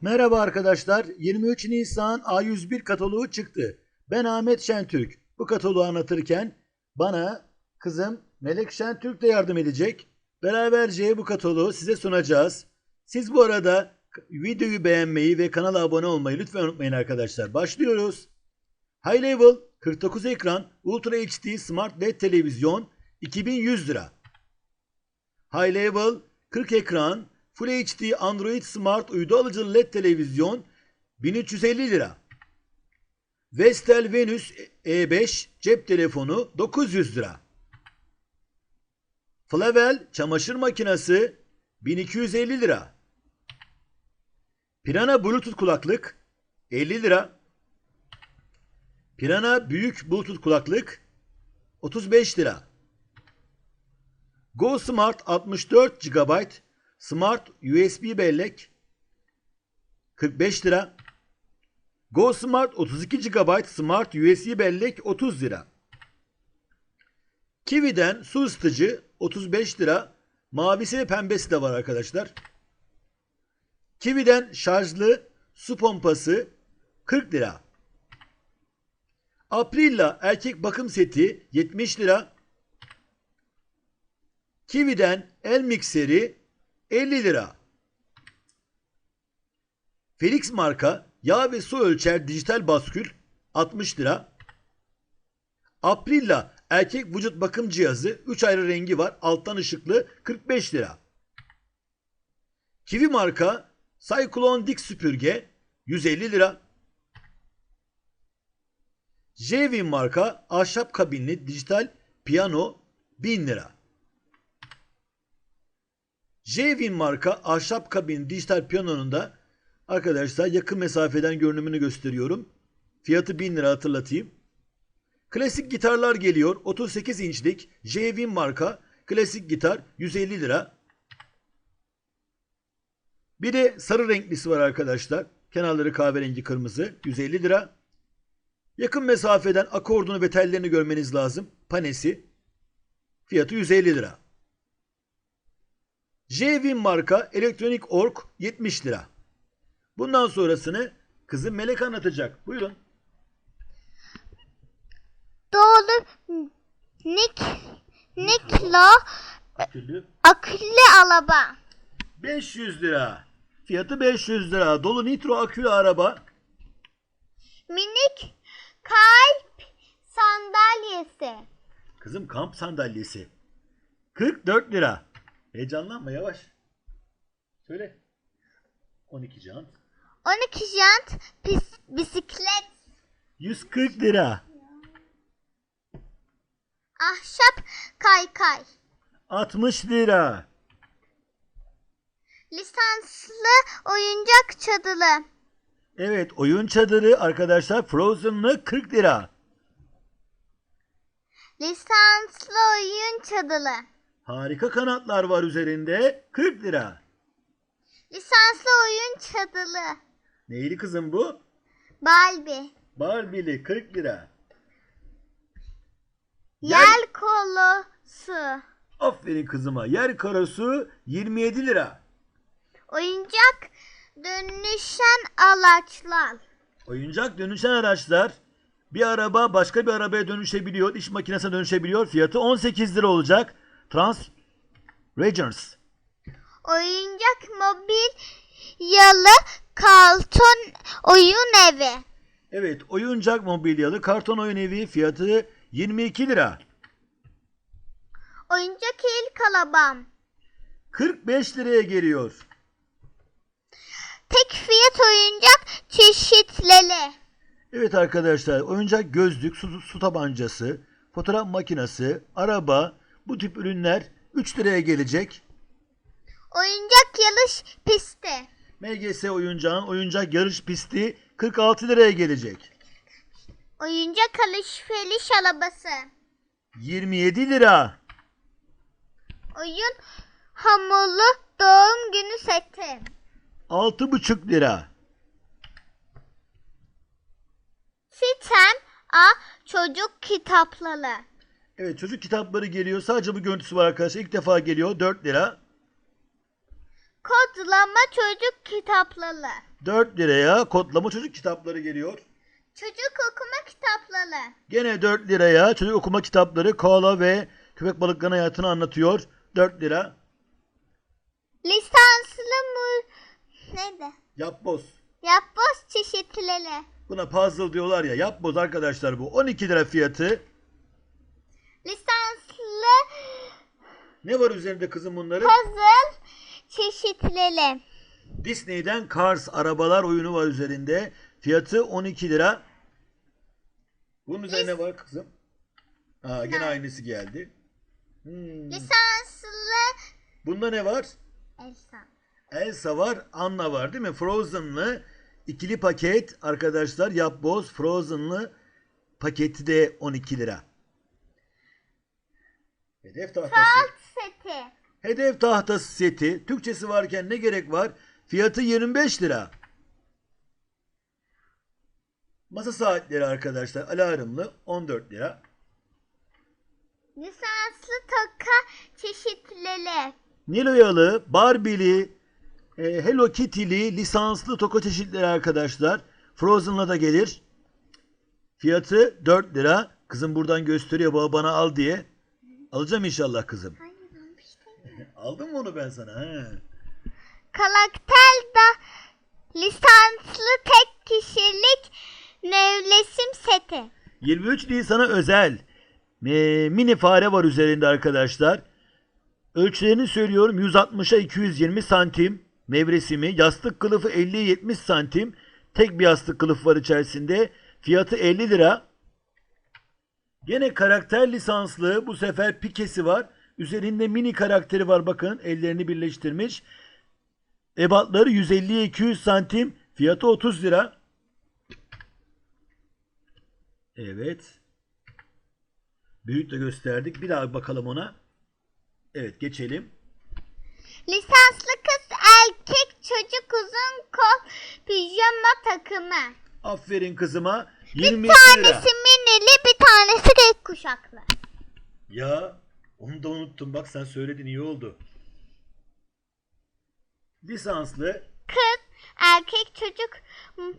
Merhaba arkadaşlar. 23 Nisan A101 kataloğu çıktı. Ben Ahmet Şentürk. Bu kataloğu anlatırken bana kızım Melek Şentürk de yardım edecek. Beraberce bu kataloğu size sunacağız. Siz bu arada videoyu beğenmeyi ve kanala abone olmayı lütfen unutmayın arkadaşlar. Başlıyoruz. High Level 49 ekran Ultra HD Smart LED televizyon 2100 lira. High Level 40 ekran Full HD Android Smart uydu alıcılı LED televizyon 1350 lira. Vestel Venus E5 cep telefonu 900 lira. Flavel çamaşır makinesi 1250 lira. Pirana Bluetooth kulaklık 50 lira. Pirana büyük Bluetooth kulaklık 35 lira. Go Smart 64 GB Smart USB bellek 45 lira. Go Smart 32 GB Smart USB bellek 30 lira. Kiwi'den su ısıtıcı 35 lira. Mavisi ve pembesi de var arkadaşlar. Kiwi'den şarjlı su pompası 40 lira. Aprilla erkek bakım seti 70 lira. Kiwi'den el mikseri 50 lira. Felix marka yağ ve su ölçer dijital baskül 60 lira. Aprilla erkek vücut bakım cihazı 3 ayrı rengi var. Alttan ışıklı 45 lira. Kiwi marka Cyclone dik süpürge 150 lira. Jevin marka ahşap kabinli dijital piyano 1000 lira. Jevin marka ahşap kabin dijital piyanonun da arkadaşlar yakın mesafeden görünümünü gösteriyorum. Fiyatı 1000 lira hatırlatayım. Klasik gitarlar geliyor. 38 inçlik Jevin marka klasik gitar 150 lira. Bir de sarı renklisi var arkadaşlar. Kenarları kahverengi kırmızı 150 lira. Yakın mesafeden akordunu ve tellerini görmeniz lazım. Panesi. Fiyatı 150 lira. Jevin marka elektronik ork 70 lira. Bundan sonrasını kızım Melek anlatacak. Buyurun. Doğru Nik Nikla Akülü. akıllı araba. 500 lira. Fiyatı 500 lira. Dolu nitro akülü araba. Minik kalp sandalyesi. Kızım kamp sandalyesi. 44 lira. Heyecanlanma yavaş. Söyle. 12 can. 12 jant pis, bisiklet. 140 lira. Ahşap kaykay. 60 lira. Lisanslı oyuncak çadırı. Evet oyun çadırı arkadaşlar Frozen'lı 40 lira. Lisanslı oyun çadırı. Harika kanatlar var üzerinde 40 lira. Lisanslı oyun çadırı. Neyli kızım bu? Barbie. Barbie'li 40 lira. Yel kolosu. Aferin kızıma. Yer karosu 27 lira. Oyuncak dönüşen araçlar. Oyuncak dönüşen araçlar bir araba başka bir arabaya dönüşebiliyor. iş makinesine dönüşebiliyor. Fiyatı 18 lira olacak. Trans Regions. Oyuncak mobil yalı karton oyun evi. Evet oyuncak mobilyalı karton oyun evi fiyatı 22 lira. Oyuncak el kalabam. 45 liraya geliyor. Tek fiyat oyuncak çeşitleri. Evet arkadaşlar oyuncak gözlük, su, su tabancası, fotoğraf makinesi, araba bu tip ürünler 3 liraya gelecek. Oyuncak yarış pisti. MGS oyuncağın oyuncak yarış pisti 46 liraya gelecek. Oyuncak alışveriş arabası. 27 lira. Oyun hamurlu doğum günü seti. 6,5 lira. Sitem A çocuk kitapları. Evet çocuk kitapları geliyor. Sadece bu görüntüsü var arkadaşlar. İlk defa geliyor. 4 lira. Kodlama çocuk kitapları. 4 liraya kodlama çocuk kitapları geliyor. Çocuk okuma kitapları. Gene 4 liraya çocuk okuma kitapları koala ve köpek balıklarının hayatını anlatıyor. 4 lira. Lisanslı mı? Neydi? Yapboz. Yapboz çeşitleri. Buna puzzle diyorlar ya. Yapboz arkadaşlar bu. 12 lira fiyatı. Lisanslı Ne var üzerinde kızım bunların? puzzle çeşitleri. Disney'den Cars arabalar oyunu var üzerinde. Fiyatı 12 lira. Bunun üzerine ne var kızım? Aa, gene aynısı geldi. Hmm. Lisanslı Bunda ne var? Elsa. Elsa var, Anna var değil mi? Frozen'lı ikili paket arkadaşlar. Yapboz Frozen'lı paketi de 12 lira. Hedef tahtası. Alt seti. Hedef tahtası seti. Türkçesi varken ne gerek var? Fiyatı 25 lira. Masa saatleri arkadaşlar alarmlı 14 lira. Lisanslı toka çeşitleri. Niloyalı, Barbie'li, e, Hello Kitty'li lisanslı toka çeşitleri arkadaşlar. Frozen'la da gelir. Fiyatı 4 lira. Kızım buradan gösteriyor baba bana al diye. Alacağım inşallah kızım. Hayır almıştım. Aldın mı onu ben sana? He. Karakter da lisanslı tek kişilik nevresim seti. 23 Nisan'a özel e, mini fare var üzerinde arkadaşlar. Ölçülerini söylüyorum 160'a 220 santim nevresimi. Yastık kılıfı 50'ye 70 santim. Tek bir yastık kılıf var içerisinde. Fiyatı 50 lira. Gene karakter lisanslı bu sefer pikesi var. Üzerinde mini karakteri var bakın ellerini birleştirmiş. Ebatları 150'ye 200 santim. Fiyatı 30 lira. Evet. Büyük de gösterdik. Bir daha bakalım ona. Evet geçelim. Lisanslı kız erkek çocuk uzun kol pijama takımı. Aferin kızıma. Bir 22 lira. tanesi minili bir tanesi tek kuşaklı. Ya onu da unuttum. Bak sen söyledin iyi oldu. Lisanslı Kız erkek çocuk m-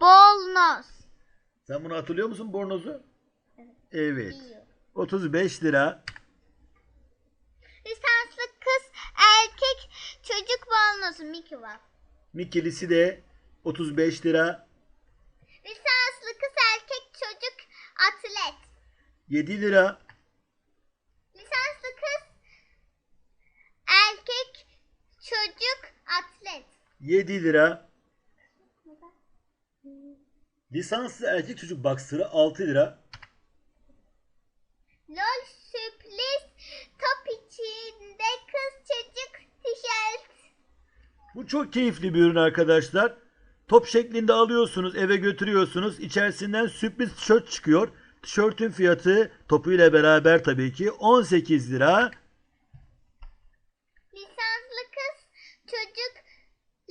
bol noz. Sen bunu hatırlıyor musun bornozu? Evet. 35 lira. Lisanslı kız erkek çocuk bol nozu Mickey var. Mikilisi de 35 lira. Lisanslı kız erkek çocuk atlet. 7 lira. Lisanslı kız erkek çocuk atlet. 7 lira. Lisanslı erkek çocuk baksırı 6 lira. LOL sürpriz top içinde kız çocuk tişört. Bu çok keyifli bir ürün arkadaşlar. Top şeklinde alıyorsunuz, eve götürüyorsunuz. İçerisinden sürpriz tişört çıkıyor. Tişörtün fiyatı topuyla beraber tabii ki 18 lira. Lisanslı kız çocuk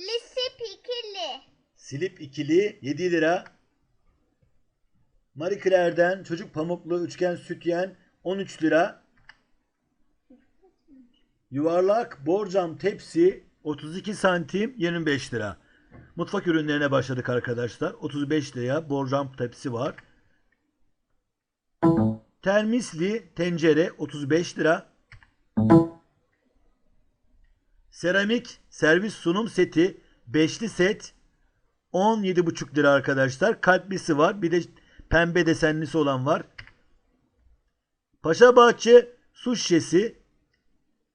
lise pikili. Silip ikili 7 lira. Marie Claire'den çocuk pamuklu üçgen sütyen 13 lira. Yuvarlak borcam tepsi 32 santim 25 lira. Mutfak ürünlerine başladık arkadaşlar. 35 liraya borcam tepsi var. Termisli tencere 35 lira. Seramik servis sunum seti beşli set 17,5 lira arkadaşlar. Kalplisi var. Bir de pembe desenlisi olan var. Paşa Bahçe su şişesi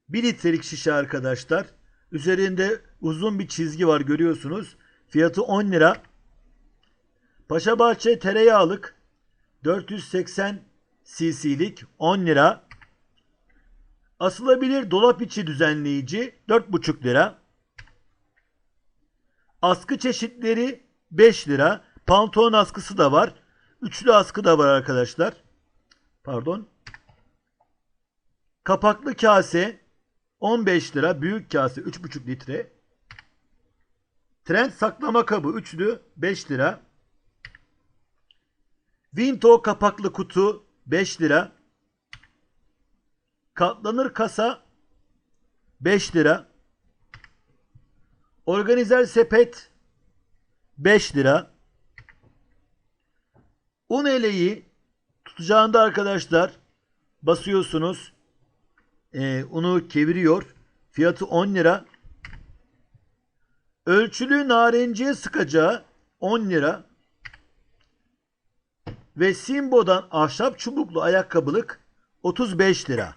1 litrelik şişe arkadaşlar. Üzerinde uzun bir çizgi var görüyorsunuz. Fiyatı 10 lira. Paşa Bahçe tereyağlık 480 cc'lik 10 lira. Asılabilir dolap içi düzenleyici 4,5 lira. Askı çeşitleri 5 lira. Pantolon askısı da var. Üçlü askı da var arkadaşlar. Pardon. Kapaklı kase 15 lira. Büyük kase 3,5 litre. Trend saklama kabı üçlü 5 lira. Vinto kapaklı kutu 5 lira. Katlanır kasa 5 lira. Organizer sepet 5 lira. Un eleği tutacağında arkadaşlar basıyorsunuz. Ee, unu çeviriyor. Fiyatı 10 lira. Ölçülü narenciye sıkacağı 10 lira. Ve Simbo'dan ahşap çubuklu ayakkabılık 35 lira.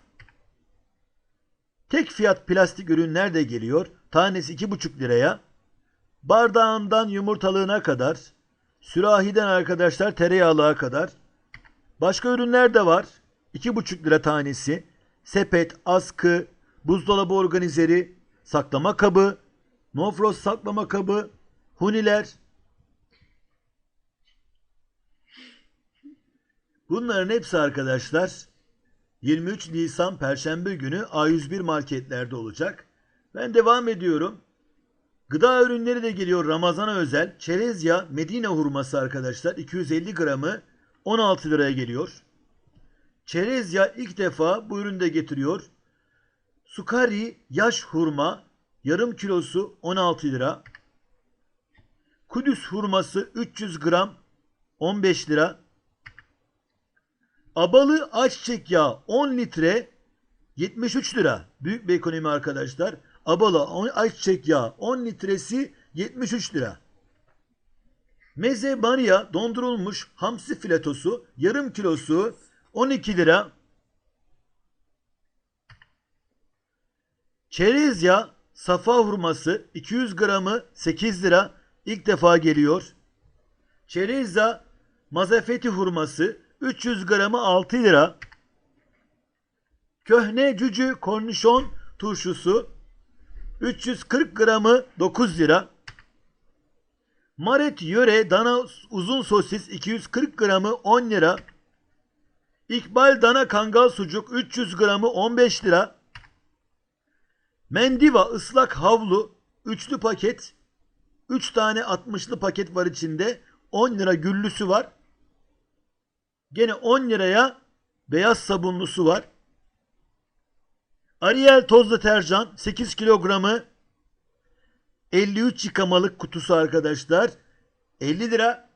Tek fiyat plastik ürünler de geliyor. Tanesi 2,5 liraya. Bardağından yumurtalığına kadar, sürahiden arkadaşlar tereyağlığa kadar. Başka ürünler de var. 2,5 lira tanesi. Sepet, askı, buzdolabı organizeri, saklama kabı, nofros saklama kabı, huniler. Bunların hepsi arkadaşlar 23 Nisan Perşembe günü A101 marketlerde olacak. Ben devam ediyorum. Gıda ürünleri de geliyor Ramazan'a özel. Çerez yağı Medine hurması arkadaşlar 250 gramı 16 liraya geliyor. Çerez yağı ilk defa bu üründe getiriyor. Sukari yaş hurma yarım kilosu 16 lira. Kudüs hurması 300 gram 15 lira. Abalı ayçiçek yağı 10 litre 73 lira. Büyük bir ekonomi arkadaşlar. Abalı ayçiçek yağı 10 litresi 73 lira. Meze Maria dondurulmuş hamsi filetosu yarım kilosu 12 lira. Çerez yağı safa hurması 200 gramı 8 lira ilk defa geliyor. Çerez yağı mazafeti hurması 300 gramı 6 lira. Köhne cücü kornişon turşusu 340 gramı 9 lira. Maret yöre dana uzun sosis 240 gramı 10 lira. İkbal dana kangal sucuk 300 gramı 15 lira. Mendiva ıslak havlu üçlü paket 3 tane 60'lı paket var içinde 10 lira güllüsü var. Gene 10 liraya beyaz sabunlusu var. Ariel toz deterjan 8 kilogramı 53 yıkamalık kutusu arkadaşlar. 50 lira.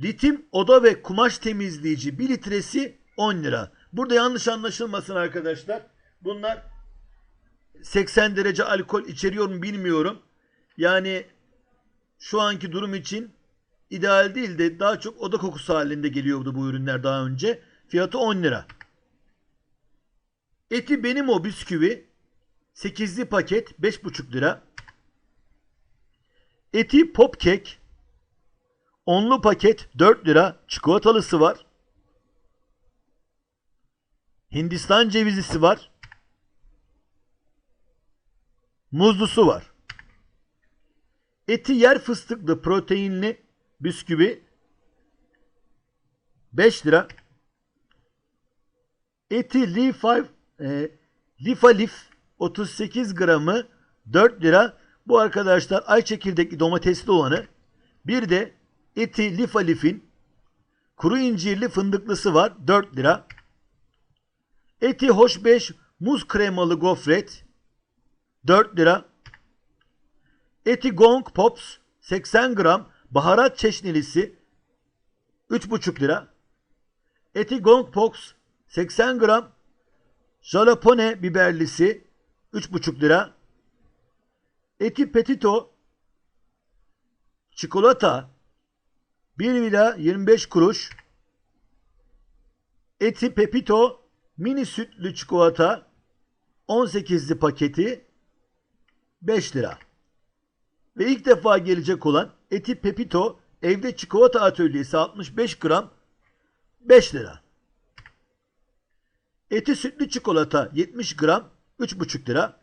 Litim oda ve kumaş temizleyici 1 litresi 10 lira. Burada yanlış anlaşılmasın arkadaşlar. Bunlar 80 derece alkol içeriyor mu bilmiyorum. Yani şu anki durum için ideal değil de daha çok oda kokusu halinde geliyordu bu ürünler daha önce. Fiyatı 10 lira. Eti benim o bisküvi 8'li paket 5,5 lira. Eti pop kek 10'lu paket 4 lira. Çikolatalısı var. Hindistan cevizlisi var. Muzlusu var. Eti yer fıstıklı proteinli bisküvi 5 lira. Eti Leaf e, Lifa Lif 38 gramı 4 lira. Bu arkadaşlar ay çekirdekli domatesli olanı. Bir de eti Lifa Lif'in kuru incirli fındıklısı var 4 lira. Eti Hoş 5 muz kremalı gofret 4 lira. Eti Gong Pops 80 gram baharat çeşnilisi 3,5 lira. Eti Gong Pops 80 gram jalapone biberlisi 3,5 lira. Eti Petito çikolata 1 lira 25 kuruş. Eti Pepito mini sütlü çikolata 18'li paketi 5 lira. Ve ilk defa gelecek olan Eti Pepito evde çikolata atölyesi 65 gram 5 lira. Eti sütlü çikolata 70 gram 3,5 lira.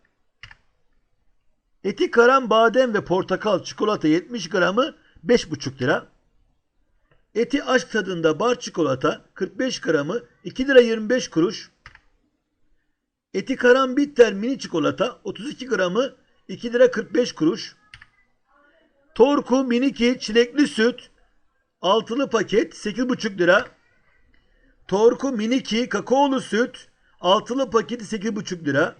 Eti karam badem ve portakal çikolata 70 gramı 5,5 lira. Eti aşk tadında bar çikolata 45 gramı 2 lira 25 kuruş. Eti karam bitter mini çikolata 32 gramı 2 lira 45 kuruş. Torku miniki çilekli süt altılı paket 8,5 lira. Torku miniki kakaolu süt altılı paketi 8,5 lira.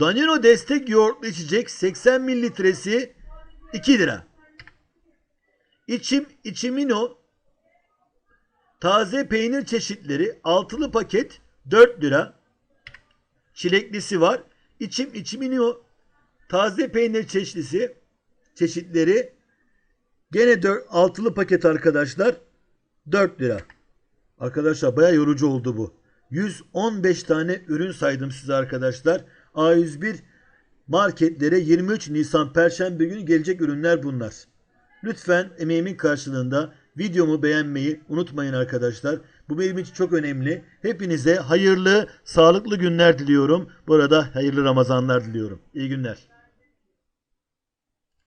Danino destek yoğurtlu içecek 80 mililitresi 2 lira. İçim içimino taze peynir çeşitleri altılı paket 4 lira. Çileklisi var. İçim içimino taze peynir çeşitlisi çeşitleri gene 4 altılı paket arkadaşlar 4 lira. Arkadaşlar baya yorucu oldu bu. 115 tane ürün saydım size arkadaşlar. A101 marketlere 23 Nisan Perşembe günü gelecek ürünler bunlar. Lütfen emeğimin karşılığında videomu beğenmeyi unutmayın arkadaşlar. Bu benim için çok önemli. Hepinize hayırlı, sağlıklı günler diliyorum. Bu arada hayırlı Ramazanlar diliyorum. İyi günler.